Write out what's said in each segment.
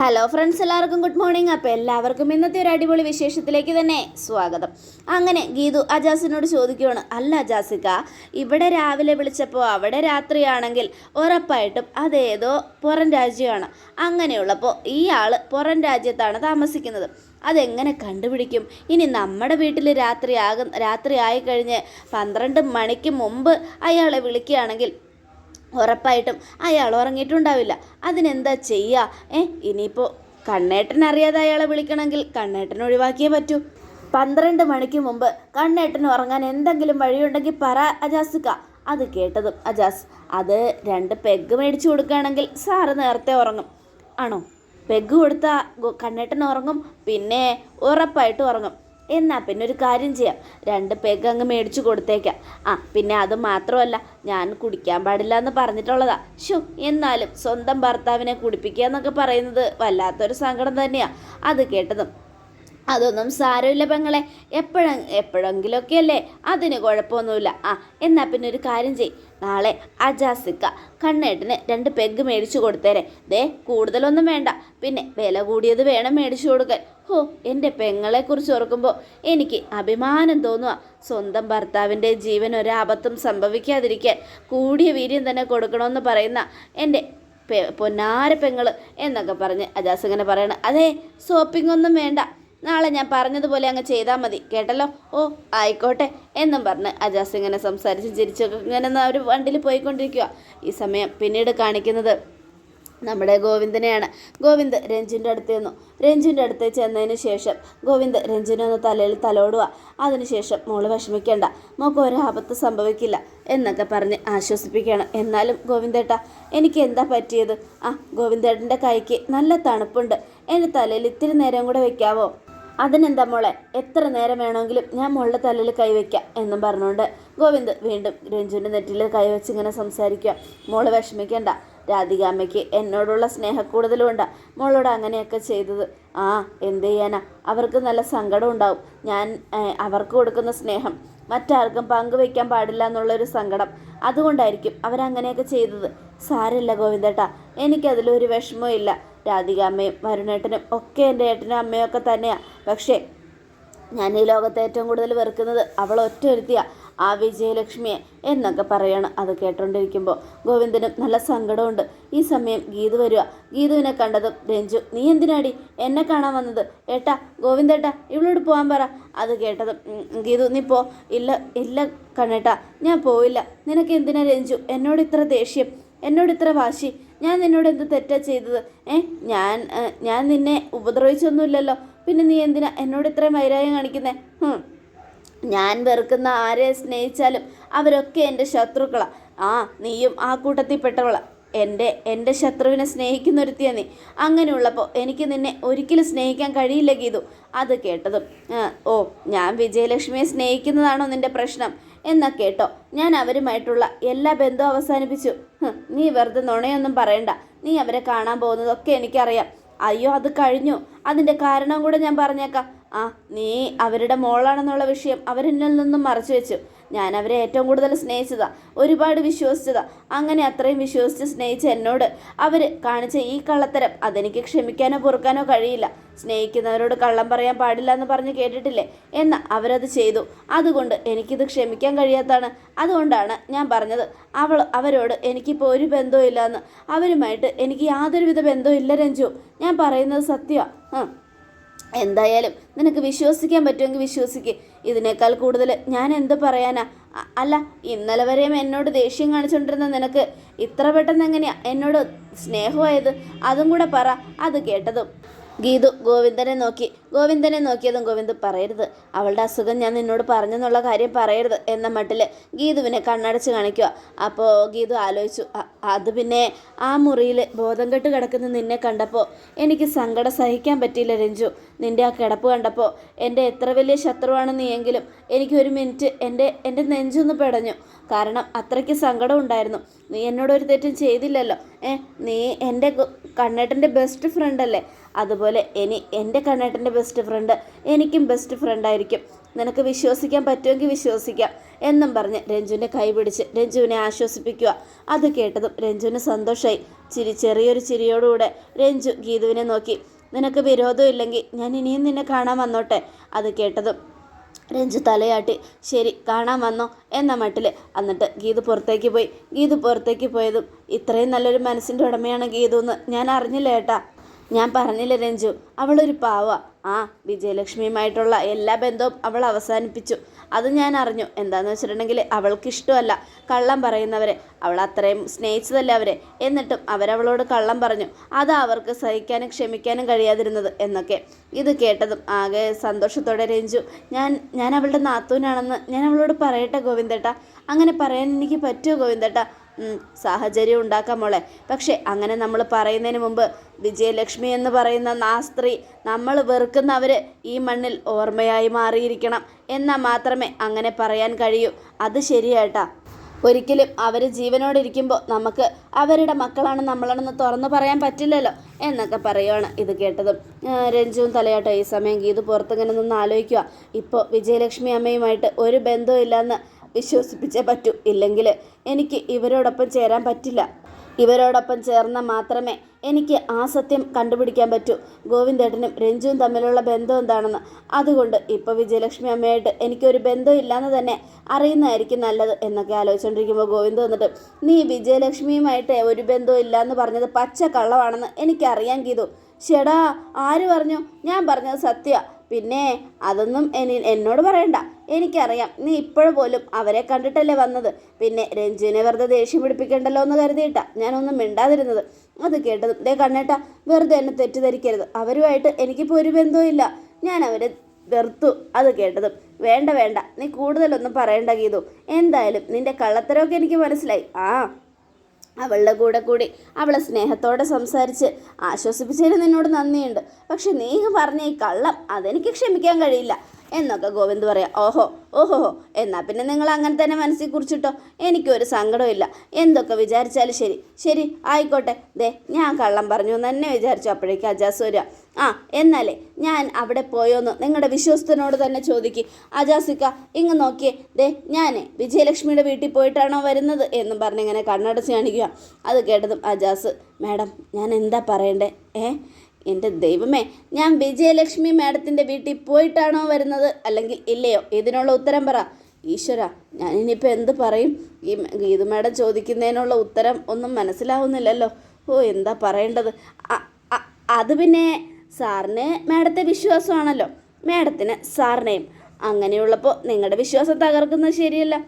Hello friends എല്ലാവർക്കും good morning അപ്പോൾ എല്ലാവർക്കും ഇന്നത്തെ ഒരു അടിപൊളി വിശേഷത്തിലേക്ക് തന്നെ സ്വാഗതം. അങ്ങനെ ഗീതു അജാസിനോട് ചോദിക്കുകയാണ് അല്ല അജാസിക്ക ഇവിടെ രാവിലെ വിളിച്ചപ്പോൾ അവിടെ രാത്രിയാണെങ്കിൽ ഉറപ്പായിട്ടും അതേതോ പുറം രാജ്യമാണ്. അങ്ങനെയുള്ളപ്പോൾ ഈ ആൾ പുറം രാജ്യത്താണ് താമസിക്കുന്നത്. അതെങ്ങനെ കണ്ടുപിടിക്കും? ഇനി നമ്മുടെ വീട്ടിൽ രാത്രി ആകും രാത്രി ആയിക്കഴിഞ്ഞ് പന്ത്രണ്ട് മണിക്ക് മുമ്പ് അയാളെ വിളിക്കുകയാണെങ്കിൽ ഉറപ്പായിട്ടും അയാൾ ഉറങ്ങിയിട്ടുണ്ടാവില്ല. അതിനെന്താ ചെയ്യുക ഏ ഇനിയിപ്പോൾ കണ്ണേട്ടൻ അറിയാതെ അയാളെ വിളിക്കണമെങ്കിൽ കണ്ണേട്ടൻ ഒഴിവാക്കിയേ പറ്റൂ. പന്ത്രണ്ട് മണിക്ക് മുമ്പ് കണ്ണേട്ടൻ ഉറങ്ങാൻ എന്തെങ്കിലും വഴിയുണ്ടെങ്കിൽ പറ അജാസുക്ക. അത് കേട്ടതും അജാസ് അത് രണ്ട് പെഗ് മേടിച്ചു കൊടുക്കുകയാണെങ്കിൽ സാറ് നേരത്തെ ഉറങ്ങും. ആണോ? പെഗ് കൊടുത്താൽ കണ്ണേട്ടൻ ഉറങ്ങും പിന്നെ ഉറപ്പായിട്ട് ഉറങ്ങും. എന്നാ പിന്നെ ഒരു കാര്യം ചെയ്യാം. രണ്ട് പെഗ് അങ്ങ് മേടിച്ചു കൊടുത്തേക്കാം. ആ പിന്നെ അത് മാത്രമല്ല ഞാൻ കുടിക്കാൻ പാടില്ല എന്ന് പറഞ്ഞിട്ടുള്ളതാ. ഷോ എന്നാലും സ്വന്തം ഭർത്താവിനെ കുടിപ്പിക്കുക എന്നൊക്കെ പറയുന്നത് വല്ലാത്തൊരു സങ്കടം തന്നെയാണ് അത് കേട്ടതും അതൊന്നും സാരമില്ല പെങ്ങളെ. എപ്പോഴും എപ്പോഴെങ്കിലൊക്കെ അല്ലേ അതിന് കുഴപ്പമൊന്നുമില്ല. ആ എന്നാൽ പിന്നെ ഒരു കാര്യം ചെയ് നാളെ അജാസിക്ക കണ്ണേട്ടിന് രണ്ട് പെഗ് മേടിച്ചു കൊടുത്തേരെ. ദേ കൂടുതലൊന്നും വേണ്ട. പിന്നെ വില കൂടിയത് വേണം മേടിച്ചു കൊടുക്കാൻ. ഹോ എന്റെ പെങ്ങളെക്കുറിച്ച് ഓർക്കുമ്പോൾ എനിക്ക് അഭിമാനം തോന്നുക സ്വന്തം ഭർത്താവിന്റെ ജീവൻ ഒരാപത്തും സംഭവിക്കാതിരിക്കാൻ കൂടിയ വീര്യം തന്നെ കൊടുക്കണമെന്ന് പറയുന്ന എന്റെ പൊന്നാര പെങ്ങൾ എന്നൊക്കെ പറഞ്ഞ് അജാസ് ഇങ്ങനെ പറയണം. അതെ സോപ്പിംഗ് ഒന്നും വേണ്ട. നാളെ ഞാൻ പറഞ്ഞതുപോലെ അങ്ങ് ചെയ്താൽ മതി കേട്ടല്ലോ? ഓ ആയിക്കോട്ടെ എന്നും പറഞ്ഞ് അജാസ് ഇങ്ങനെ സംസാരിച്ച് ചിരിച്ചൊക്കെ ഇങ്ങനെ അവർ വണ്ടിയിൽ പോയിക്കൊണ്ടിരിക്കുക ഈ സമയം പിന്നീട് കാണിക്കുന്നത് നമ്മുടെ ഗോവിന്ദനെയാണ്. ഗോവിന്ദ് രഞ്ജിന്റെ അടുത്ത് ചെന്നു. രഞ്ജിന്റെ അടുത്ത് ചെന്നതിന് ശേഷം ഗോവിന്ദ് രഞ്ജിനെ ഒന്ന് തലയിൽ തലോടുക അതിനുശേഷം മോൾ വിഷമിക്കേണ്ട. മോക്ക് ഒരാപത്ത് സംഭവിക്കില്ല എന്നൊക്കെ പറഞ്ഞ് ആശ്വസിപ്പിക്കുകയാണ്. എന്നാലും ഗോവിന്ദേട്ട എനിക്ക് എന്താ പറ്റിയത്? ആ ഗോവിന്ദേട്ടന്റെ കൈക്ക് നല്ല തണുപ്പുണ്ട്. എന്റെ തലയിൽ ഇത്തിരി നേരം കൂടെ വെക്കാവോ? അതിനെന്താ മോളെ? എത്ര നേരം വേണമെങ്കിലും ഞാൻ മോളുടെ തലയിൽ കൈവയ്ക്കാം എന്നും പറഞ്ഞുകൊണ്ട് ഗോവിന്ദ് വീണ്ടും രഞ്ജുവിന്റെ നെറ്റിൽ കൈവച്ച് ഇങ്ങനെ സംസാരിക്കുക. മോൾ വിഷമിക്കേണ്ട. രാധികാമ്മയ്ക്ക് എന്നോടുള്ള സ്നേഹക്കൂടുതലുമുണ്ട് മോളോട് അങ്ങനെയൊക്കെ ചെയ്തത്. ആ എന്ത് ചെയ്യാനാ? അവർക്ക് നല്ല സങ്കടം ഉണ്ടാവും. ഞാൻ അവർക്ക് കൊടുക്കുന്ന സ്നേഹം. മറ്റാർക്കും പങ്കുവയ്ക്കാൻ പാടില്ല എന്നുള്ളൊരു സങ്കടം. അതുകൊണ്ടായിരിക്കും അവരങ്ങനെയൊക്കെ ചെയ്തത്. സാരമില്ല ഗോവിന്ദേട്ടാ എനിക്കതിലൊരു വിഷമവും ഇല്ല രാധികാമ്മയും വരുണേട്ടനും ഒക്കെ എന്റെ ഏട്ടനും അമ്മയും ഒക്കെ തന്നെയാണ് പക്ഷേ ഞാൻ ഈ ലോകത്തെ ഏറ്റവും കൂടുതൽ വെറുക്കുന്നത് അവൾ ഒറ്റ ഒരുത്തിയാ ആ വിജയലക്ഷ്മിയെ എന്നൊക്കെ പറയാണ് അത് കേട്ടോണ്ടിരിക്കുമ്പോൾ ഗോവിന്ദനും നല്ല സങ്കടമുണ്ട് ഈ സമയം ഗീതു വരിക ഗീതുവിനെ കണ്ടതും രഞ്ജു നീ എന്തിനാടി എന്നെ കാണാൻ വന്നത്? ഏട്ടാ ഗോവിന്ദേട്ടാ ഇവളോട് പോകാൻ പറ. അത് കേട്ടതും ഗീതു നീ പോ. ഇല്ല ഇല്ല കണ്ണേട്ടാ ഞാൻ പോയില്ല നിനക്ക് എന്തിനാ രഞ്ജു? എന്നോട് ഇത്ര ദേഷ്യം. എന്നോട് ഇത്ര വാശി. ഞാൻ നിന്നോട് എന്ത് തെറ്റാ ചെയ്തത്? ഏ ഞാൻ ഞാൻ നിന്നെ ഉപദ്രവിച്ചൊന്നുമില്ലല്ലോ. പിന്നെ നീ എന്തിനാ എന്നോട് ഇത്ര വൈരാഗ്യം കാണിക്കുന്നേ? ഞാൻ വെറുക്കുന്ന ആരെ സ്നേഹിച്ചാലും അവരൊക്കെ എന്റെ ശത്രുക്കളാ. ആ നീയും ആ കൂട്ടത്തിൽ പെട്ടവളാ. എന്റെ എന്റെ ശത്രുവിനെ സ്നേഹിക്കുന്നൊരുത്തിയാ നീ. അങ്ങനെയുള്ളപ്പോൾ എനിക്ക് നിന്നെ ഒരിക്കലും സ്നേഹിക്കാൻ കഴിയില്ല ഗീതു. അത് കേട്ടതും ഓ ഞാൻ വിജയലക്ഷ്മിയെ സ്നേഹിക്കുന്നതാണോ നിന്റെ പ്രശ്നം? എന്നാ കേട്ടോ. ഞാൻ അവരുമായിട്ടുള്ള എല്ലാ ബന്ധവും അവസാനിപ്പിച്ചു. നീ വെറുതെ നുണയൊന്നും പറയണ്ട. നീ അവരെ കാണാൻ പോകുന്നതൊക്കെ എനിക്കറിയാം. അയ്യോ അത് കഴിഞ്ഞു. അതിന്റെ കാരണം കൂടെ ഞാൻ പറഞ്ഞേക്കാം. ആ നീ അവരുടെ മോളാണെന്നുള്ള വിഷയം അവരെന്നിൽ നിന്നും മറച്ചു വെച്ചു. ഞാൻ അവരെ ഏറ്റവും കൂടുതൽ സ്നേഹിച്ചതാ ഒരുപാട് വിശ്വസിച്ചതാ. അങ്ങനെ അത്രയും വിശ്വസിച്ച് സ്നേഹിച്ച എന്നോട് അവർ കാണിച്ച ഈ കള്ളത്തരം അതെനിക്ക് ക്ഷമിക്കാനോ പൊറുക്കാനോ കഴിയില്ല. സ്നേഹിക്കുന്നവരോട് കള്ളം പറയാൻ പാടില്ല എന്ന് പറഞ്ഞ് കേട്ടിട്ടില്ലേ? എന്ന അവരത് ചെയ്തു. അതുകൊണ്ട് എനിക്കിത് ക്ഷമിക്കാൻ കഴിയാത്താണ് അതുകൊണ്ടാണ് ഞാൻ പറഞ്ഞത് അവൾ അവരോട് എനിക്കിപ്പോൾ ഒരു ബന്ധവും ഇല്ലയെന്ന് അവരുമായിട്ട് എനിക്ക് യാതൊരുവിധ ബന്ധവും ഇല്ല രഞ്ജു. ഞാൻ പറയുന്നത് സത്യമാണ് എന്തായാലും നിനക്ക് വിശ്വസിക്കാൻ പറ്റുമെങ്കിൽ വിശ്വസിക്കുക ഇതിനേക്കാൾ കൂടുതൽ ഞാൻ എന്ത് പറയാനാ? അല്ല ഇന്നലെ വരെയും എന്നോട് ദേഷ്യം കാണിച്ചുകൊണ്ടിരുന്ന നിനക്ക് ഇത്ര പെട്ടെന്ന് എങ്ങനെയാ? എന്നോട് സ്നേഹമായത്? അതും കൂടെ പറ. അത് കേട്ടതും. ഗീതു ഗോവിന്ദനെ നോക്കി. ഗോവിന്ദനെ നോക്കിയതും ഗോവിന്ദ് പറയരുത്. അവളുടെ അസുഖം ഞാൻ നിന്നോട് പറഞ്ഞെന്നുള്ള കാര്യം പറയരുത് എന്ന മട്ടിൽ ഗീതുവിനെ കണ്ണടച്ച് കാണിക്കുക. അപ്പോൾ ഗീതു ആലോചിച്ചു അത് പിന്നെ ആ മുറിയിൽ ബോധം കെട്ട് കിടക്കുന്ന നിന്നെ കണ്ടപ്പോൾ എനിക്ക് സങ്കടം സഹിക്കാൻ പറ്റിയില്ല രഞ്ജു. നിന്റെ ആ കിടപ്പ് കണ്ടപ്പോൾ എന്റെ എത്ര വലിയ ശത്രുവാണ് നീയെങ്കിലും എനിക്ക് ഒരു മിനിറ്റ് എന്റെ എന്റെ നെഞ്ചൊന്ന് പെടഞ്ഞു. കാരണം അത്രയ്ക്ക് സങ്കടം ഉണ്ടായിരുന്നു. നീ എന്നോട് ഒരു തെറ്റും ചെയ്തില്ലല്ലോ. ഏ നീ എന്റെ കണ്ണേട്ടന്റെ ബെസ്റ്റ് ഫ്രണ്ട് അല്ലേ അതുപോലെ ഇനി എന്റെ കണ്ണേട്ടന്റെ ബെസ്റ്റ് ഫ്രണ്ട് എനിക്കും ബെസ്റ്റ് ഫ്രണ്ടായിരിക്കും നിനക്ക് വിശ്വസിക്കാൻ പറ്റുമെങ്കിൽ വിശ്വസിക്കാം എന്നും പറഞ്ഞ് രഞ്ജുവിന്റെ കൈ പിടിച്ച് രഞ്ജുവിനെ ആശ്വസിപ്പിക്കുക. അത് കേട്ടതും രഞ്ജുവിന് സന്തോഷമായി ചിരി ചെറിയൊരു ചിരിയോടുകൂടെ രഞ്ജു ഗീതുവിനെ നോക്കി. നിനക്ക് വിരോധം ഇല്ലെങ്കിൽ ഞാൻ ഇനിയും നിന്നെ കാണാൻ വന്നോട്ടെ? അത് കേട്ടതും രഞ്ജു തലയാട്ടി ശരി കാണാൻ വന്നോ എന്ന മട്ടിൽ എന്നിട്ട് ഗീതു പുറത്തേക്ക് പോയി. ഗീതു പുറത്തേക്ക് പോയതും ഇത്രയും നല്ലൊരു മനസ്സിന്റെ ഉടമയാണ് ഗീതു എന്ന് ഞാൻ അറിഞ്ഞില്ല ഏട്ടാ. ഞാൻ പറഞ്ഞില്ല രഞ്ജു? അവളൊരു പാവ. ആ വിജയലക്ഷ്മിയുമായിട്ടുള്ള എല്ലാ ബന്ധവും അവൾ അവസാനിപ്പിച്ചു. അത് ഞാൻ അറിഞ്ഞു. എന്താണെന്ന് വെച്ചിട്ടുണ്ടെങ്കിൽ അവൾക്ക് ഇഷ്ടമല്ല കള്ളം പറയുന്നവരെ. അവൾ അത്രയും സ്നേഹിച്ചതല്ല അവരെ. എന്നിട്ടും അവരവളോട് കള്ളം പറഞ്ഞു. അത് അവർക്ക് സഹിക്കാനും ക്ഷമിക്കാനും കഴിയാതിരുന്നത് എന്നൊക്കെ. ഇത് കേട്ടതും ആകെ സന്തോഷത്തോടെ രഞ്ജു ഞാൻ ഞാൻ അവളുടെ നാത്തൂനാണെന്ന് ഞാൻ അവളോട് പറയട്ടെ ഗോവിന്ദേട്ട. അങ്ങനെ പറയാൻ എനിക്ക് പറ്റുമോ ഗോവിന്ദേട്ട? സാഹചര്യം ഉണ്ടാക്കാം മോളെ. പക്ഷെ അങ്ങനെ നമ്മൾ പറയുന്നതിന് മുമ്പ് വിജയലക്ഷ്മി എന്ന് പറയുന്ന ആ സ്ത്രീ നമ്മൾ വെറുക്കുന്നവർ ഈ മണ്ണിൽ ഓർമ്മയായി മാറിയിരിക്കണം എന്നാൽ മാത്രമേ അങ്ങനെ പറയാൻ കഴിയൂ. അത് ശരിയായിട്ടാ. ഒരിക്കലും അവർ ജീവനോടിരിക്കുമ്പോൾ നമുക്ക് അവരുടെ മക്കളാണ് നമ്മളാണെന്ന് തുറന്നു പറയാൻ പറ്റില്ലല്ലോ എന്നൊക്കെ പറയുവാണ് ഇത് കേട്ടതും. രഞ്ജുവും തലയാട്ടോ ഈ സമയം ഗീതു പുറത്തിങ്ങനെ നിന്ന് ആലോചിക്കുക ഇപ്പോൾ വിജയലക്ഷ്മി അമ്മയുമായിട്ട് ഒരു ബന്ധവും ഇല്ലയെന്ന് വിശ്വസിപ്പിച്ചേ പറ്റൂ. ഇല്ലെങ്കിൽ എനിക്ക് ഇവരോടൊപ്പം ചേരാൻ പറ്റില്ല. ഇവരോടൊപ്പം ചേർന്നാൽ മാത്രമേ എനിക്ക് ആ സത്യം കണ്ടുപിടിക്കാൻ പറ്റൂ. ഗോവിന്ദേട്ടനും രഞ്ജുവും തമ്മിലുള്ള ബന്ധം എന്താണെന്ന്. അതുകൊണ്ട് ഇപ്പോൾ വിജയലക്ഷ്മി അമ്മയായിട്ട് എനിക്കൊരു ബന്ധം ഇല്ലാന്ന് തന്നെ അറിയുന്നതായിരിക്കും നല്ലത് എന്നൊക്കെ ആലോചിച്ചുകൊണ്ടിരിക്കുമ്പോൾ ഗോവിന്ദ് വന്നിട്ട് നീ വിജയലക്ഷ്മിയുമായിട്ട് ഒരു ബന്ധവും ഇല്ലയെന്ന് പറഞ്ഞത് പച്ച കള്ളമാണെന്ന് എനിക്കറിയാൻ ഗീതു. ചേടാ ആര് പറഞ്ഞു? ഞാൻ പറഞ്ഞത് സത്യ. പിന്നെ അതൊന്നും എനി എന്നോട് പറയണ്ട. എനിക്കറിയാം നീ ഇപ്പോഴും പോലും അവരെ കണ്ടിട്ടല്ലേ വന്നത്. പിന്നെ രഞ്ജുവിനെ വെറുതെ ദേഷ്യം പിടിപ്പിക്കണ്ടല്ലോ എന്ന് കരുതിയിട്ടാ ഞാനൊന്നും മിണ്ടാതിരുന്നത്. അത് കേട്ടതും ദേ കണ്ണേട്ട വെറുതെ എന്നെ തെറ്റിദ്ധരിക്കരുത്. അവരുമായിട്ട് എനിക്കിപ്പോൾ ഒരു ബന്ധവും ഇല്ല ഞാൻ അവരെ വെറുത്തു. അത് കേട്ടതും വേണ്ട വേണ്ട നീ കൂടുതലൊന്നും പറയണ്ട ഗീതു. എന്തായാലും നിന്റെ കള്ളത്തരമൊക്കെ എനിക്ക് മനസ്സിലായി. ആ. അവളുടെ കൂടെ കൂടി അവളെ സ്നേഹത്തോടെ സംസാരിച്ച് ആശ്വസിപ്പിച്ചതിന് നിന്നോട് നന്ദിയുണ്ട്. പക്ഷെ നീ പറഞ്ഞ ഈ കള്ളം അതെനിക്ക് ക്ഷമിക്കാൻ കഴിയില്ല. എന്നൊക്കെ ഗോവിന്ദ് പറയാം ഓഹോ ഓഹോ എന്നാൽ പിന്നെ നിങ്ങൾ അങ്ങനെ തന്നെ മനസ്സിൽ കുറിച്ചിട്ടോ? എനിക്കൊരു സങ്കടമില്ല എന്തൊക്കെ വിചാരിച്ചാലും ശരി. ശരി ആയിക്കോട്ടെ. ദേ ഞാൻ കള്ളം പറഞ്ഞു എന്ന് തന്നെ വിചാരിച്ചു അപ്പോഴേക്ക് അജാസ് വരിക. ആ എന്നാലേ ഞാൻ അവിടെ പോയോന്ന് നിങ്ങളുടെ വിശ്വസ്തനോട് തന്നെ ചോദിക്കും. അജാസിക്ക ഇങ്ങ് നോക്കിയേ. ദേ ഞാൻ വിജയലക്ഷ്മിയുടെ വീട്ടിൽ പോയിട്ടാണോ വരുന്നത് എന്നും പറഞ്ഞിങ്ങനെ കണ്ണടച്ച് കാണിക്കുക. അത് കേട്ടതും അജാസ് മാഡം ഞാൻ എന്താ പറയണ്ടേ? ഏ? എന്റെ ദൈവമേ ഞാൻ വിജയലക്ഷ്മി മാഡത്തിന്റെ വീട്ടിൽ പോയിട്ടാണോ വരുന്നത്? അല്ലെങ്കിൽ ഇല്ലയോ? ഇതിനുള്ള ഉത്തരം പറ. ഈശ്വര ഞാൻ ഇനിയിപ്പോൾ എന്ത് പറയും? ഈ ഗീതു മാഡം ചോദിക്കുന്നതിനുള്ള ഉത്തരം ഒന്നും മനസ്സിലാവുന്നില്ലല്ലോ. ഓ എന്താ പറയേണ്ടത്? അത് പിന്നെ സാറിന് മാഡത്തെ വിശ്വാസമാണല്ലോ. മാഡത്തിന് സാറിനെയും. അങ്ങനെയുള്ളപ്പോൾ നിങ്ങളുടെ വിശ്വാസം തകർക്കുന്നത് ശരിയല്ല.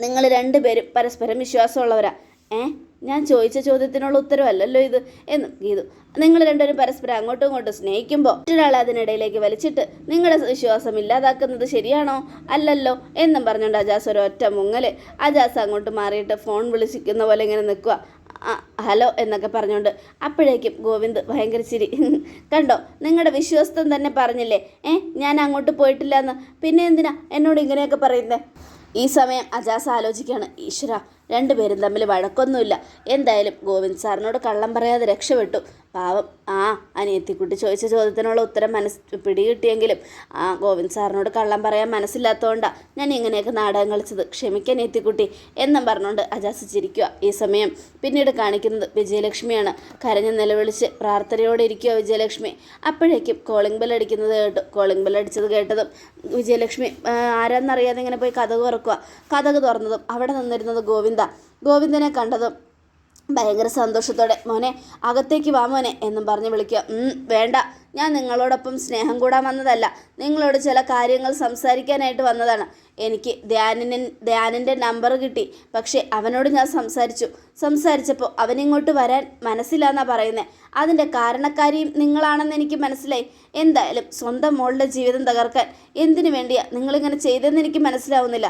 നിങ്ങൾ രണ്ടുപേരും പരസ്പരം വിശ്വാസമുള്ളവരാ. ഏ? ഞാൻ ചോദിച്ച ചോദ്യത്തിനുള്ള ഉത്തരവല്ലല്ലോ ഇത്. എന്ന് ഗീതു നിങ്ങൾ രണ്ടുപേരും പരസ്പരം അങ്ങോട്ടും ഇങ്ങോട്ടും സ്നേഹിക്കുമ്പോൾ മറ്റൊരാളെ അതിനിടയിലേക്ക് വലിച്ചിട്ട് നിങ്ങളുടെ വിശ്വാസം ഇല്ലാതാക്കുന്നത് ശരിയാണോ? അല്ലല്ലോ എന്നും പറഞ്ഞുകൊണ്ട് അജാസ് ഒറ്റ മുങ്ങൽ അജാസ് അങ്ങോട്ട് മാറിയിട്ട് ഫോൺ വിളിച്ചിരിക്കുന്ന പോലെ ഇങ്ങനെ നിൽക്കുക ഹലോ എന്നൊക്കെ പറഞ്ഞുകൊണ്ട് അപ്പോഴേക്കും ഗോവിന്ദ് ഭയങ്കര ചിരി. കണ്ടോ? നിങ്ങളുടെ വിശ്വാസം തന്നെ പറഞ്ഞില്ലേ? ഏ ഞാൻ അങ്ങോട്ട് പോയിട്ടില്ല എന്ന് പിന്നെ എന്തിനാ എന്നോട് ഇങ്ങനെയൊക്കെ പറയുന്നത് ഈ സമയം അജാസ് ആലോചിക്കുകയാണ്. ഈശ്വര രണ്ടുപേരും തമ്മിൽ വഴക്കൊന്നുമില്ല. എന്തായാലും ഗോവിന്ദ് സാറിനോട് കള്ളം പറയാതെ രക്ഷപ്പെട്ടു. പാവം ആ അനിയത്തിക്കുട്ടി ചോദിച്ച ചോദ്യത്തിനുള്ള ഉത്തരം മനസ്സ് പിടികിട്ടിയെങ്കിലും ആ ഗോവിന്ദ് സാറിനോട് കള്ളം പറയാൻ മനസ്സില്ലാത്തതുകൊണ്ടാണ് ഞാൻ ഇങ്ങനെയൊക്കെ നാടകം കളിച്ചത്. ക്ഷമിക്കാൻ അനിയത്തിക്കുട്ടി എന്നും പറഞ്ഞുകൊണ്ട് അജാസ് ചിരിക്കുക ഈ സമയം. പിന്നീട് കാണിക്കുന്നത് വിജയലക്ഷ്മിയാണ്. കരഞ്ഞ് നിലവിളിച്ച് പ്രാർത്ഥനയോടെ ഇരിക്കുക വിജയലക്ഷ്മി. അപ്പോഴേക്കും കോളിംഗ് ബെൽ അടിക്കുന്നത് കേട്ടു. കോളിംഗ് ബെൽ അടിച്ചത് കേട്ടതും വിജയലക്ഷ്മി ആരാന്നറിയാതെ ഇങ്ങനെ പോയി കഥക് തുറക്കുക കഥക് തുറന്നതും അവിടെ നിന്നിരുന്നത് ഗോവിന്ദ. ഗോവിന്ദനെ കണ്ടതും ഭയങ്കര സന്തോഷത്തോടെ മോനെ അകത്തേക്ക് വാ മോനെ എന്നും പറഞ്ഞ് വിളിക്കുക. വേണ്ട. ഞാൻ നിങ്ങളോടൊപ്പം സ്നേഹം കൂടാൻ വന്നതല്ല. നിങ്ങളോട് ചില കാര്യങ്ങൾ സംസാരിക്കാനായിട്ട് വന്നതാണ്. എനിക്ക് ധ്യാനിന് ധ്യാനിന്റെ നമ്പർ കിട്ടി. പക്ഷേ അവനോട് ഞാൻ സംസാരിച്ചു. സംസാരിച്ചപ്പോൾ അവനിങ്ങോട്ട് വരാൻ മനസ്സിലാന്നാ പറയുന്നത് അതിന്റെ കാരണക്കാരിയും നിങ്ങളാണെന്ന് എനിക്ക് മനസ്സിലായി. എന്തായാലും സ്വന്തം മോളുടെ ജീവിതം തകർക്കാൻ എന്തിനു വേണ്ടിയാ നിങ്ങളിങ്ങനെ ചെയ്തതെന്ന് എനിക്ക് മനസ്സിലാവുന്നില്ല.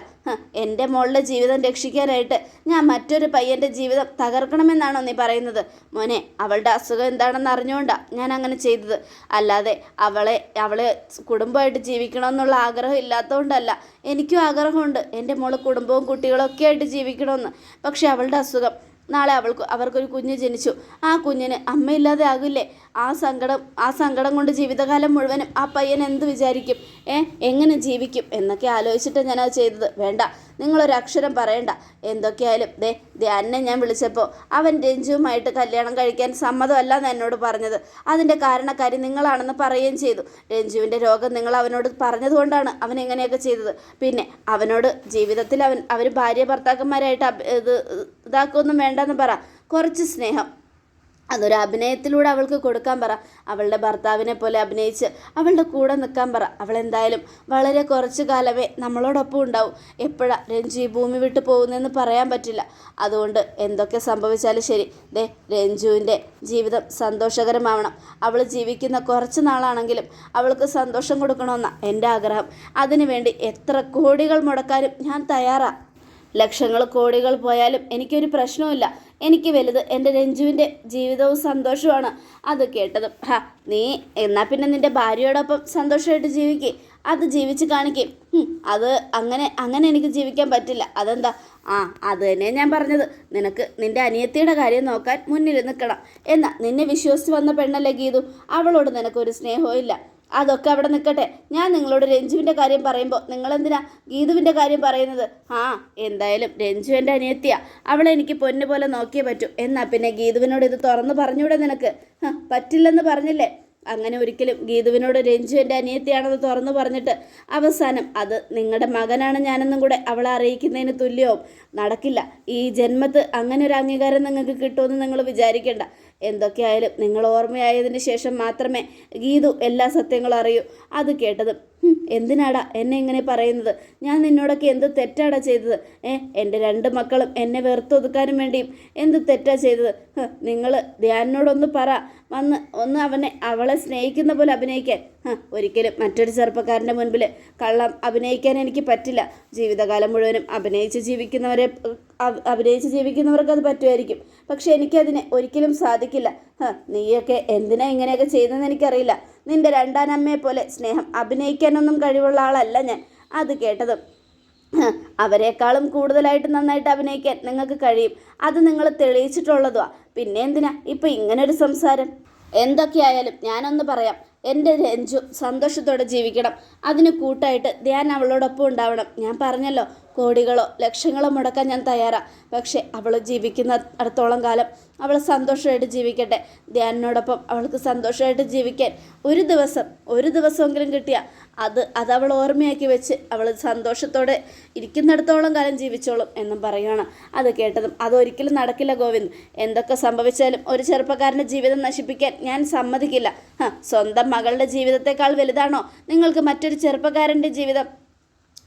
എന്റെ മോളുടെ ജീവിതം രക്ഷിക്കാനായിട്ട് ഞാൻ മറ്റൊരു പയ്യന്റെ ജീവിതം തകർക്കണമെന്നാണോ നീ പറയുന്നത്? മോനെ അവളുടെ അസുഖം എന്താണെന്ന് അറിഞ്ഞുകൊണ്ടാ ഞാൻ അങ്ങനെ ചെയ്തത്. അല്ലാതെ അവളെ അവളെ കുടുംബമായിട്ട് ജീവിക്കണമെന്നുള്ള ആഗ്രഹം ഇല്ലാത്തതുകൊണ്ടല്ല എനിക്കും ആഗ്രഹമുണ്ട്. എന്റെ മോൾ കുടുംബവും കുട്ടികളൊക്കെ ആയിട്ട് ജീവിക്കണമെന്ന്. പക്ഷെ അവളുടെ അസുഖം. നാളെ അവൾക്ക് അവർക്കൊരു കുഞ്ഞ് ജനിച്ചു. ആ കുഞ്ഞിന് അമ്മയില്ലാതെ ആകില്ലേ? ആ സങ്കടം ആ സങ്കടം കൊണ്ട് ജീവിതകാലം മുഴുവനും ആ പയ്യൻ എന്ത് വിചാരിക്കും? ഏ എങ്ങനെ ജീവിക്കും? എന്നൊക്കെ ആലോചിച്ചിട്ട് ഞാനത് ചെയ്തത്. വേണ്ട. നിങ്ങളൊരു അക്ഷരം പറയണ്ട. എന്തൊക്കെയായാലും ദേ ദേ ധ്യാനെ ഞാൻ വിളിച്ചപ്പോൾ അവൻ രഞ്ജുവുമായിട്ട് കല്യാണം കഴിക്കാൻ സമ്മതമല്ല എന്ന് എന്നോട് പറഞ്ഞത്. അതിന്റെ കാരണക്കാരി നിങ്ങളാണെന്ന് പറയുകയും ചെയ്തു. രഞ്ജുവിന്റെ രോഗം നിങ്ങൾ അവനോട് പറഞ്ഞതുകൊണ്ടാണ് അവൻ എങ്ങനെയൊക്കെ ചെയ്തത്. പിന്നെ അവനോട് ജീവിതത്തിൽ അവൻ അവർ ഭാര്യ ഭർത്താക്കന്മാരായിട്ട് ഇത് ഇതാക്കൊന്നും വേണ്ടെന്ന് പറ. കുറച്ച് സ്നേഹം. അതൊരു അഭിനയത്തിലൂടെ അവൾക്ക് കൊടുക്കാൻ പറ. അവളുടെ ഭർത്താവിനെ പോലെ അഭിനയിച്ച് അവളുടെ കൂടെ നിൽക്കാൻ പറ. അവൾ എന്തായാലും വളരെ കുറച്ച് കാലമേ നമ്മളോടൊപ്പം ഉണ്ടാവും. എപ്പോഴാ രഞ്ജു ഭൂമി വിട്ടു പോകുന്നതെന്ന് പറയാൻ പറ്റില്ല. അതുകൊണ്ട് എന്തൊക്കെ സംഭവിച്ചാലും ശരി. ദേ രഞ്ജുവിന്റെ ജീവിതം സന്തോഷകരമാവണം. അവൾ ജീവിക്കുന്ന കുറച്ച് നാളാണെങ്കിലും അവൾക്ക് സന്തോഷം കൊടുക്കണമെന്നാണ് എന്റെ ആഗ്രഹം. അതിനുവേണ്ടി എത്ര കോടികൾ മുടക്കാനും ഞാൻ തയ്യാറാണ് ലക്ഷങ്ങൾ കോടികൾ പോയാലും എനിക്കൊരു പ്രശ്നവുമില്ല. എനിക്ക് വലുത് എന്റെ രഞ്ജുവിന്റെ ജീവിതവും സന്തോഷവുമാണ്. അത് കേട്ടത് ഹാ നീ എന്നാൽ പിന്നെ നിന്റെ ഭാര്യയോടൊപ്പം സന്തോഷമായിട്ട് ജീവിക്കേ. അത് ജീവിച്ച് കാണിക്കേ. അത് അങ്ങനെ അങ്ങനെ എനിക്ക് ജീവിക്കാൻ പറ്റില്ല. അതെന്താ? ആ അത് തന്നെ ഞാൻ പറഞ്ഞത്. നിനക്ക് നിന്റെ അനിയത്തിയുടെ കാര്യം നോക്കാൻ മുന്നിൽ നിൽക്കണം. എന്നാൽ നിന്നെ വിശ്വസിച്ച് വന്ന പെണ്ണല്ലേ ഗീതു? അവളോട് നിനക്കൊരു സ്നേഹവും ഇല്ല അതൊക്കെ അവിടെ നിൽക്കട്ടെ. ഞാൻ നിങ്ങളോട് രഞ്ജുവിന്റെ കാര്യം പറയുമ്പോൾ നിങ്ങളെന്തിനാ ഗീതുവിന്റെ കാര്യം പറയുന്നത്? ആ എന്തായാലും രഞ്ജു എന്റെ അനിയത്തിയാ. അവളെ എനിക്ക് പൊന്നു പോലെ നോക്കിയേ പറ്റൂ. എന്നാ പിന്നെ ഗീതുവിനോട് ഇത് തുറന്ന് പറഞ്ഞൂടെ നിനക്ക്? പറ്റില്ലെന്ന് പറഞ്ഞില്ലേ? അങ്ങനെ ഒരിക്കലും ഗീതുവിനോട് രഞ്ജു എന്റെ അനിയത്തിയാണെന്ന് തുറന്നു പറഞ്ഞിട്ട് അവസാനം അത് നിങ്ങളുടെ മകനാണ് ഞാനെന്നും കൂടെ അവളെ അറിയിക്കുന്നതിന് തുല്യവും. നടക്കില്ല. ഈ ജന്മത്ത് അങ്ങനെ ഒരു അംഗീകാരം നിങ്ങൾക്ക് കിട്ടുമെന്ന് നിങ്ങൾ വിചാരിക്കേണ്ട. എന്തൊക്കെയായാലും നിങ്ങൾ ഓർമ്മയായതിന് ശേഷം മാത്രമേ ഗീതു എല്ലാ സത്യങ്ങളും അറിയൂ. അത് കേട്ടത് എന്തിനാടാ എന്നെ ഇങ്ങനെ പറയുന്നത്? ഞാൻ നിന്നോടൊക്കെ എന്ത് തെറ്റാടാ ചെയ്തത്? ഏ എന്റെ രണ്ട് മക്കളും എന്നെ വെറുത്തൊതുക്കാനും വേണ്ടിയും എന്ത് തെറ്റാ ചെയ്തത്? നിങ്ങൾ ധ്യാനോടൊന്ന് പറ. വന്ന് ഒന്ന് അവനെ അവളെ സ്നേഹിക്കുന്ന പോലെ അഭിനയിക്കാൻ. ഒരിക്കലും മറ്റൊരു ചെറുപ്പക്കാരന്റെ മുൻപിൽ കള്ളം അഭിനയിക്കാൻ എനിക്ക് പറ്റില്ല. ജീവിതകാലം മുഴുവനും അഭിനയിച്ച് ജീവിക്കുന്നവരെ അഭിനയിച്ച് ജീവിക്കുന്നവർക്ക് അത് പറ്റുമായിരിക്കും. പക്ഷെ എനിക്കതിന് ഒരിക്കലും സാധിക്കില്ല. നീയൊക്കെ എന്തിനാ ഇങ്ങനെയൊക്കെ ചെയ്തതെന്ന് എനിക്കറിയില്ല. നിന്റെ രണ്ടാനമ്മയെ പോലെ സ്നേഹം അഭിനയിക്കാനൊന്നും കഴിവുള്ള ആളല്ല ഞാൻ. അത് കേട്ടതും അവരെക്കാളും കൂടുതലായിട്ട് നന്നായിട്ട് അഭിനയിക്കാൻ നിങ്ങൾക്ക് കഴിയും. അത് നിങ്ങൾ തെളിയിച്ചിട്ടുള്ളതുവാ. പിന്നെ എന്തിനാ ഇപ്പം ഇങ്ങനൊരു സംസാരം? എന്തൊക്കെയായാലും ഞാനൊന്ന് പറയാം. എന്റെ രഞ്ജു സന്തോഷത്തോടെ ജീവിക്കണം. അതിന് കൂട്ടായിട്ട് ധ്യാൻ അവളോടൊപ്പം ഉണ്ടാവണം. ഞാൻ പറഞ്ഞല്ലോ കോടികളോ ലക്ഷങ്ങളോ മുടക്കാൻ ഞാൻ തയ്യാറാണ് പക്ഷേ അവൾ ജീവിക്കുന്ന അടുത്തോളം കാലം അവൾ സന്തോഷമായിട്ട് ജീവിക്കട്ടെ. ധ്യാനിനോടൊപ്പം അവൾക്ക് സന്തോഷമായിട്ട് ജീവിക്കാൻ ഒരു ദിവസം ഒരു ദിവസമെങ്കിലും കിട്ടിയ അത് അത് അവൾ ഓർമ്മയാക്കി വെച്ച് അവൾ സന്തോഷത്തോടെ ഇരിക്കുന്നിടത്തോളം കാലം ജീവിച്ചോളും എന്നും പറയുകയാണ് അത് കേട്ടതും അതൊരിക്കലും നടക്കില്ല ഗോവിന്ദ്. എന്തൊക്കെ സംഭവിച്ചാലും ഒരു ചെറുപ്പക്കാരന്റെ ജീവിതം നശിപ്പിക്കാൻ ഞാൻ സമ്മതിക്കില്ല. സ്വന്തം മകളുടെ ജീവിതത്തെക്കാൾ വലുതാണോ? നിങ്ങൾക്ക് മറ്റൊരു ചെറുപ്പക്കാരന്റെ ജീവിതം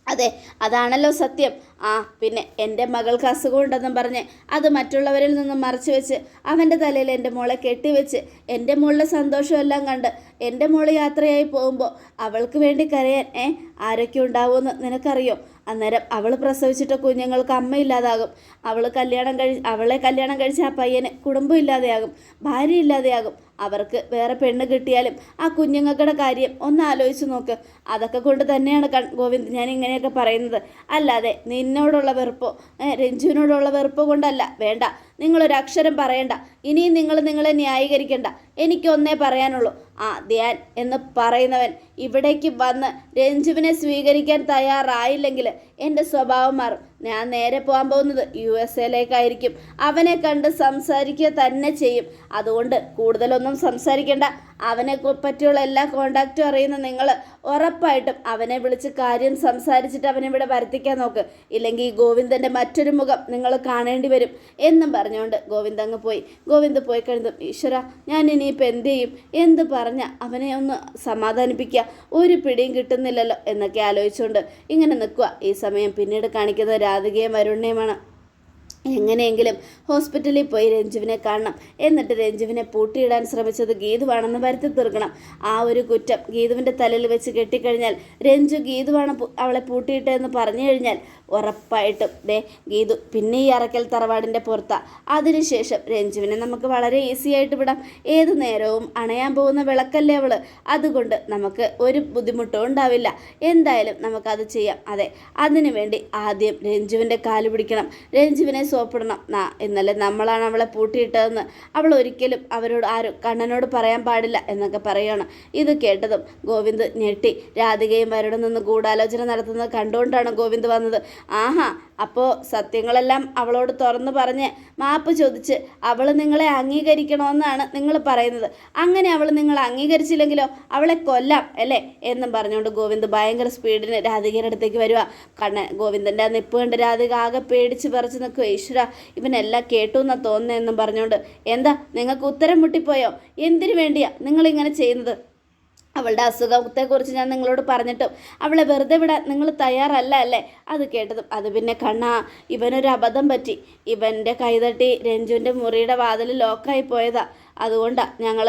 അതെ അതാണല്ലോ സത്യം. ആ പിന്നെ എന്റെ മകൾക്ക് അസുഖമുണ്ടെന്നും പറഞ്ഞ് അത് മറ്റുള്ളവരിൽ നിന്നും മറച്ചു വെച്ച് അവന്റെ തലയിൽ എന്റെ മോളെ കെട്ടിവെച്ച് എന്റെ മോളുടെ സന്തോഷമെല്ലാം കണ്ട് എന്റെ മോൾ യാത്രയായി പോകുമ്പോൾ അവൾക്ക് വേണ്ടി കരയാൻ ഏ ആരൊക്കെ ഉണ്ടാവുമെന്ന് നിനക്കറിയോ? അന്നേരം അവൾ പ്രസവിച്ചിട്ട കുഞ്ഞുങ്ങൾക്ക് അമ്മയില്ലാതാകും. അവൾ കല്യാണം കഴി അവളെ കല്യാണം കഴിച്ച ആ പയ്യന് കുടുംബം ഇല്ലാതെയാകും ഭാര്യ ഇല്ലാതെയാകും. അവർക്ക് വേറെ പെണ്ണ് കിട്ടിയാലും ആ കുഞ്ഞുങ്ങളുടെ കാര്യം ഒന്ന് ആലോചിച്ച് നോക്ക്. അതൊക്കെ കൊണ്ട് തന്നെയാണ് കൺ ഗോവിന്ദ് ഞാൻ ഇങ്ങനെയൊക്കെ പറയുന്നത്. അല്ലാതെ നിന്നോടുള്ള വെറുപ്പോ രഞ്ജുവിനോടുള്ള വെറുപ്പോ കൊണ്ടല്ല. വേണ്ട നിങ്ങളൊരു അക്ഷരം പറയണ്ട. ഇനിയും നിങ്ങൾ നിങ്ങളെ ന്യായീകരിക്കണ്ട. എനിക്കൊന്നേ പറയാനുള്ളൂ. ആ ധ്യാൻ എന്ന് പറയുന്നവൻ ഇവിടേക്ക് വന്ന് രഞ്ജുവിനെ സ്വീകരിക്കാൻ തയ്യാറായില്ലെങ്കിൽ എന്റെ സ്വഭാവം മാറും. ഞാൻ നേരെ പോകാൻ പോകുന്നത് യു എസ് എയിലേക്കായിരിക്കും. അവനെ കണ്ട് സംസാരിക്കുക തന്നെ ചെയ്യും. അതുകൊണ്ട് കൂടുതലൊന്നും സംസാരിക്കേണ്ട. അവനെ പറ്റിയുള്ള എല്ലാ കോണ്ടാക്റ്റും അറിയുന്ന നിങ്ങൾ ഉറപ്പായിട്ടും അവനെ വിളിച്ച് കാര്യം സംസാരിച്ചിട്ട് അവനെ ഇവിടെ വരുത്തിക്കാൻ നോക്ക്. ഇല്ലെങ്കിൽ ഗോവിന്ദന്റെ മറ്റൊരു മുഖം നിങ്ങൾ കാണേണ്ടി വരും എന്നും പറഞ്ഞുകൊണ്ട് ഗോവിന്ദ് അങ്ങ് പോയി. ഗോവിന്ദ് പോയി കഴിഞ്ഞതും ഈശ്വര ഞാൻ ഇനിയിപ്പോൾ എന്ത് ചെയ്യും? എന്ത് പറഞ്ഞ അവനെ ഒന്ന് സമാധാനിപ്പിക്കുക ഒരു പിടിയും കിട്ടുന്നില്ലല്ലോ എന്നൊക്കെ ആലോചിച്ചുകൊണ്ട് ഇങ്ങനെ നിൽക്കുക ഈ സമയം പിന്നീട് കാണിക്കുന്നത് രാധികയും വരുണ്ണയുമാണ് എങ്ങനെയെങ്കിലും ഹോസ്പിറ്റലിൽ പോയി രഞ്ജുവിനെ കാണണം. എന്നിട്ട് രഞ്ജുവിനെ പൂട്ടിയിടാൻ ശ്രമിച്ചത് ഗീതുവാണെന്ന് വരുത്തി തീർക്കണം. ആ ഒരു കുറ്റം ഗീതുവിന്റെ തലയിൽ വെച്ച് കെട്ടിക്കഴിഞ്ഞാൽ രഞ്ജു ഗീതുവാണ് അവളെ പൂട്ടിയിട്ടതെന്ന് പറഞ്ഞു കഴിഞ്ഞാൽ ഉറപ്പായിട്ടും. ദേ ഗീതു പിന്നെ ഈ അറക്കൽ തറവാടിന്റെ പുറത്താ. അതിനുശേഷം രഞ്ജുവിനെ നമുക്ക് വളരെ ഈസി ആയിട്ട് വിടാം. ഏത് നേരവും അണയാൻ പോകുന്ന വിളക്കല്ലേ അവൾ അതുകൊണ്ട് നമുക്ക് ഒരു ബുദ്ധിമുട്ടും ഉണ്ടാവില്ല. എന്തായാലും നമുക്കത് ചെയ്യാം. അതെ അതിനുവേണ്ടി ആദ്യം രഞ്ജുവിന്റെ കാൽ പിടിക്കണം. രഞ്ജുവിനെ സോപ്പിടണം. നാ ഇന്നലെ നമ്മളാണ് അവളെ പൂട്ടിയിട്ടതെന്ന്. അവൾ ഒരിക്കലും അവരോട് ആരും കണ്ണനോട് പറയാൻ പാടില്ല എന്നൊക്കെ പറയുകയാണ് ഇത് കേട്ടതും ഗോവിന്ദ് ഞെട്ടി. രാധികയും വരുടെ നിന്ന് ഗൂഢാലോചന നടത്തുന്നത് കണ്ടുകൊണ്ടാണ് ഗോവിന്ദ് വന്നത്. ആഹാ അപ്പോൾ സത്യങ്ങളെല്ലാം അവളോട് തുറന്നു പറഞ്ഞ് മാപ്പ് ചോദിച്ച് അവൾ നിങ്ങളെ അംഗീകരിക്കണമെന്നാണ് നിങ്ങൾ പറയുന്നത്. അങ്ങനെ അവൾ നിങ്ങൾ അംഗീകരിച്ചില്ലെങ്കിലോ അവളെ കൊല്ലാം അല്ലേ? എന്നും പറഞ്ഞുകൊണ്ട് ഗോവിന്ദ് ഭയങ്കര സ്പീഡിന് രാധികയുടെ അടുത്തേക്ക് വരിക കണ്ണ് ഗോവിന്ദന്റെ നിപ്പ് കണ്ട് രാധിക ആകെ പേടിച്ച് പറിച്ച് നിൽക്കുക ഈശ്വര ഇവനെല്ലാം കേട്ടു എന്നാ തോന്നുന്നതെന്നും പറഞ്ഞുകൊണ്ട് എന്താ നിങ്ങൾക്ക് ഉത്തരം മുട്ടിപ്പോയോ? എന്തിനു വേണ്ടിയാ നിങ്ങളിങ്ങനെ ചെയ്യുന്നത്? അവളുടെ അസുഖത്തെക്കുറിച്ച് ഞാൻ നിങ്ങളോട് പറഞ്ഞിട്ടും അവളെ വെറുതെ വിടാൻ നിങ്ങൾ തയ്യാറല്ല അല്ലേ? അത് കേട്ടതും അത് പിന്നെ കണ്ണാ ഇവനൊരു അബദ്ധം പറ്റി. ഇവന്റെ കൈതട്ടി രഞ്ജുവിന്റെ മുറിയുടെ വാതിൽ ലോക്കായി പോയതാ. അതുകൊണ്ടാണ് ഞങ്ങൾ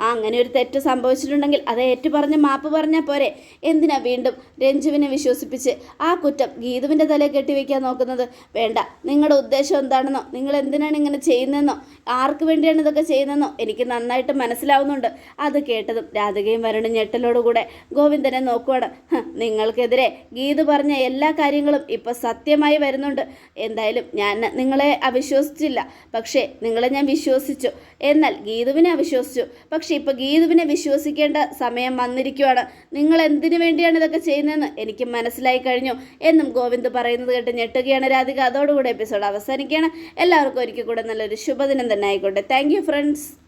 അങ്ങനെ ഒരു തെറ്റ് സംഭവിച്ചിട്ടുണ്ടെങ്കിൽ അത് ഏറ്റു പറഞ്ഞ് മാപ്പ് പറഞ്ഞാൽ പോരെ. എന്തിനാ വീണ്ടും രഞ്ജുവിനെ വിശ്വസിപ്പിച്ച് ആ കുറ്റം ഗീതുവിന്റെ തലയിൽ കെട്ടിവെക്കാൻ നോക്കുന്നത്? വേണ്ട. നിങ്ങളുടെ ഉദ്ദേശം എന്താണെന്നോ? നിങ്ങൾ എന്തിനാണ് ഇങ്ങനെ ചെയ്യുന്നതെന്നോ? ആർക്ക് വേണ്ടിയാണ് ഇതൊക്കെ ചെയ്യുന്നതെന്നോ? എനിക്ക് നന്നായിട്ട് മനസ്സിലാവുന്നുണ്ട്. അത് കേട്ടതും രാധികയും വരണം ഞെട്ടലോടുകൂടെ ഗോവിന്ദനെ നോക്കുവാണ്. നിങ്ങൾക്കെതിരെ ഗീതു പറഞ്ഞ എല്ലാ കാര്യങ്ങളും ഇപ്പം സത്യമായി വരുന്നുണ്ട്. എന്തായാലും ഞാൻ നിങ്ങളെ അവിശ്വസിച്ചില്ല. പക്ഷേ നിങ്ങളെ ഞാൻ വിശ്വസിച്ചു. എന്നാൽ ഗീതുവിനെ അവിശ്വസിച്ചു. പക്ഷെ ഇപ്പോൾ ഗീതുവിനെ വിശ്വസിക്കേണ്ട സമയം വന്നിരിക്കുവാണ്. നിങ്ങൾ എന്തിനു വേണ്ടിയാണ് ഇതൊക്കെ ചെയ്യുന്നതെന്ന് എനിക്ക് മനസ്സിലായി കഴിഞ്ഞു. എന്നും ഗോവിന്ദ് പറയുന്നത് കേട്ട് ഞെട്ടുകയാണ് രാധിക. അതോടുകൂടെ എപ്പിസോഡ് അവസാനിക്കുകയാണ്. എല്ലാവർക്കും ഒരിക്കൽ കൂടെ നല്ലൊരു ശുഭദിനം തന്നെ ആയിക്കോട്ടെ. Thank friends